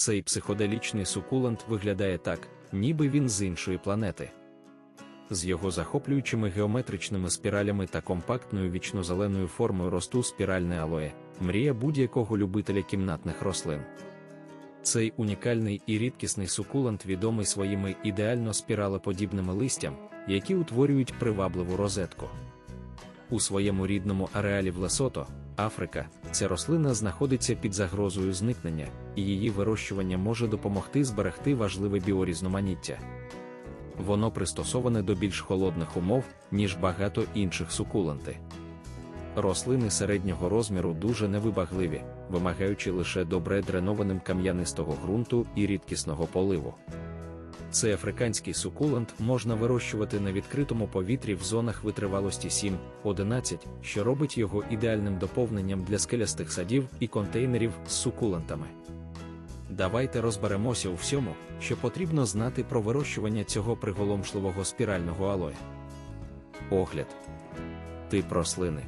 Цей психоделічний сукулент виглядає так, ніби він з іншої планети. З його захоплюючими геометричними спіралями та компактною вічнозеленою формою росту спіральне алоє, мрія будь-якого любителя кімнатних рослин. Цей унікальний і рідкісний сукулент відомий своїми ідеально спіралеподібними листям, які утворюють привабливу розетку. У своєму рідному ареалі в Лесото, Африка, ця рослина знаходиться під загрозою зникнення, і її вирощування може допомогти зберегти важливе біорізноманіття. Воно пристосоване до більш холодних умов, ніж багато інших сукуленти. Рослини середнього розміру дуже невибагливі, вимагаючи лише добре дренованим кам'янистого ґрунту і рідкісного поливу. Цей африканський сукулент можна вирощувати на відкритому повітрі в зонах витривалості 7-11, що робить його ідеальним доповненням для скелястих садів і контейнерів з сукулентами. Давайте розберемося у всьому, що потрібно знати про вирощування цього приголомшливого спірального алоя. Огляд. Тип рослини.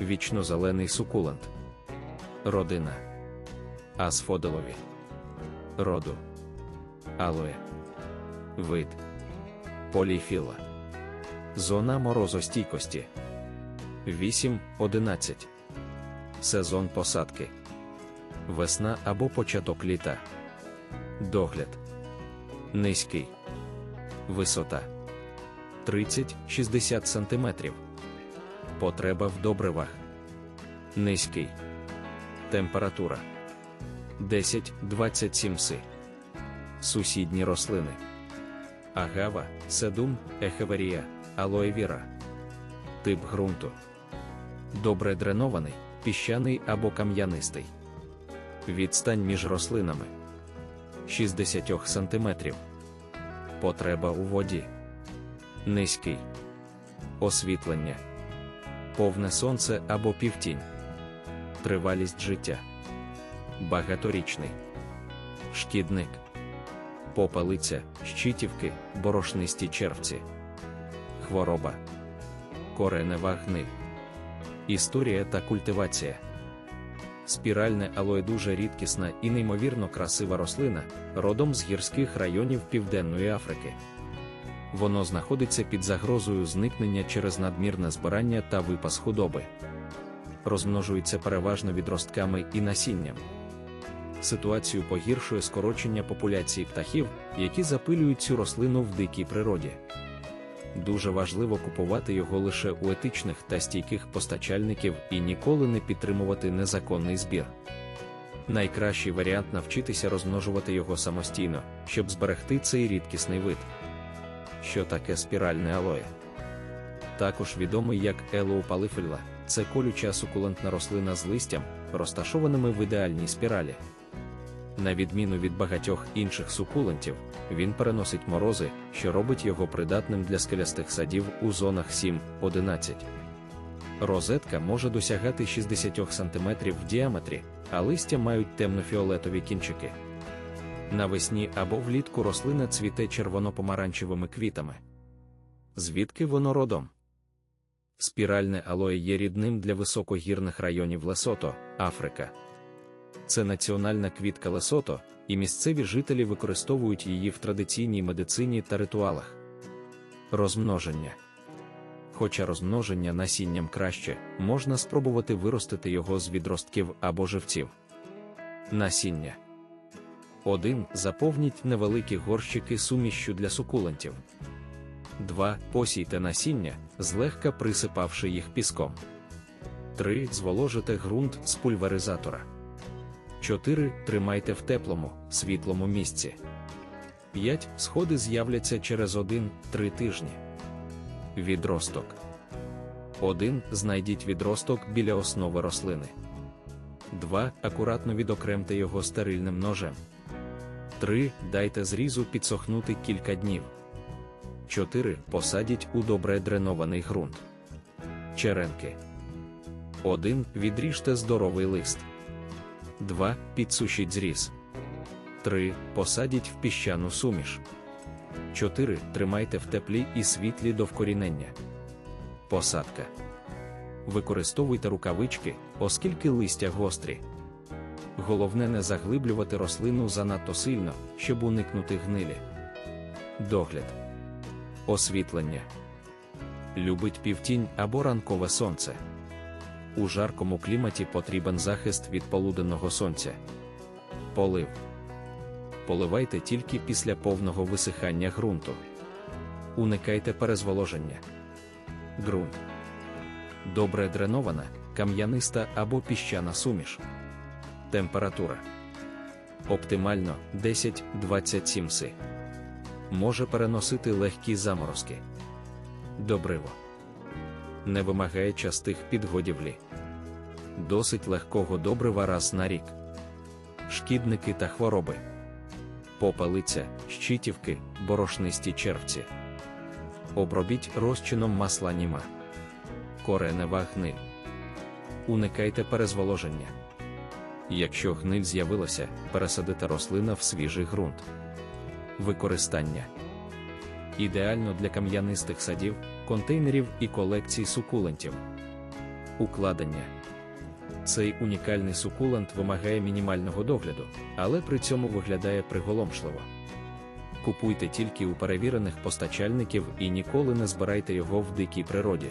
Вічнозелений сукулент. Родина. Асфоделові. Роду. Алоє. Вид. Поліфіла. Зона морозостійкості. 8-11. Сезон посадки. Весна або початок літа. Догляд. Низький. Висота 30-60 см. Потреба в добривах. Низький. Температура 10-27 си. Сусідні рослини. Агава, седум, ехеверія, алоевіра. Тип ґрунту. Добре дренований, піщаний або кам'янистий. Відстань між рослинами 60 см. Потреба у воді. Низький. Освітлення. Повне сонце або півтінь. Тривалість життя. Багаторічний. Шкідник. Попелиця, щитівки, борошнисті червці. Хвороба. Коренева гниль. Історія та культивація. Спіральне алоє дуже рідкісна і неймовірно красива рослина, родом з гірських районів Південної Африки. Воно знаходиться під загрозою зникнення через надмірне збирання та випас худоби. Розмножується переважно відростками і насінням. Ситуацію погіршує скорочення популяції птахів, які запилюють цю рослину в дикій природі. Дуже важливо купувати його лише у етичних та стійких постачальників і ніколи не підтримувати незаконний збір. Найкращий варіант навчитися розмножувати його самостійно, щоб зберегти цей рідкісний вид. Що таке спіральне алоє? Також відомий як елоупалифельла, це колюча сукулентна рослина з листям, розташованими в ідеальній спіралі. На відміну від багатьох інших сукулентів, він переносить морози, що робить його придатним для скелястих садів у зонах 7-11. Розетка може досягати 60 см в діаметрі, а листя мають темно-фіолетові кінчики. Навесні або влітку рослина цвіте червоно-помаранчевими квітами. Звідки воно родом? Спіральне алоє є рідним для високогірних районів Лесото, Африка. Це національна квітка Лесото, і місцеві жителі використовують її в традиційній медицині та ритуалах. Розмноження. Хоча розмноження насінням краще, можна спробувати виростити його з відростків або живців. Насіння 1. Заповніть невеликі горщики сумішчю для сукулентів. 2. Посійте насіння, злегка присипавши їх піском. 3. Зволожите ґрунт з пульверизатора. 4. Тримайте в теплому, світлому місці. 5. Сходи з'являться через 1-3 тижні. Відросток. 1. Знайдіть відросток біля основи рослини. 2. Акуратно відокремте його стерильним ножем. 3. Дайте зрізу підсохнути кілька днів. 4. Посадіть у добре дренований ґрунт. Черенки. 1. Відріжте здоровий лист. 2. Підсушіть зріз. 3. Посадіть в піщану суміш. 4. Тримайте в теплі і світлі до вкорінення. Посадка. Використовуйте рукавички, оскільки листя гострі. Головне не заглиблювати рослину занадто сильно, щоб уникнути гнилі. Догляд. Освітлення. Любить півтінь або ранкове сонце. У жаркому кліматі потрібен захист від полуденного сонця. Полив. Поливайте тільки після повного висихання ґрунту. Уникайте перезволоження. Ґрунт. Добре дренована, кам'яниста або піщана суміш. Температура. Оптимально 10-27 си. Може переносити легкі заморозки. Добриво. Не вимагає частих підгодівлі. Досить легкого добрива раз на рік. Шкідники та хвороби. Попелиця, щитівки, борошнисті червці. Обробіть розчином масла німа. Коренева гниль. Уникайте перезволоження. Якщо гниль з'явилася, пересадите рослина в свіжий ґрунт. Використання ідеально для кам'янистих садів, контейнерів і колекцій сукулентів. Укладення цей унікальний сукулент вимагає мінімального догляду, але при цьому виглядає приголомшливо. Купуйте тільки у перевірених постачальників і ніколи не збирайте його в дикій природі.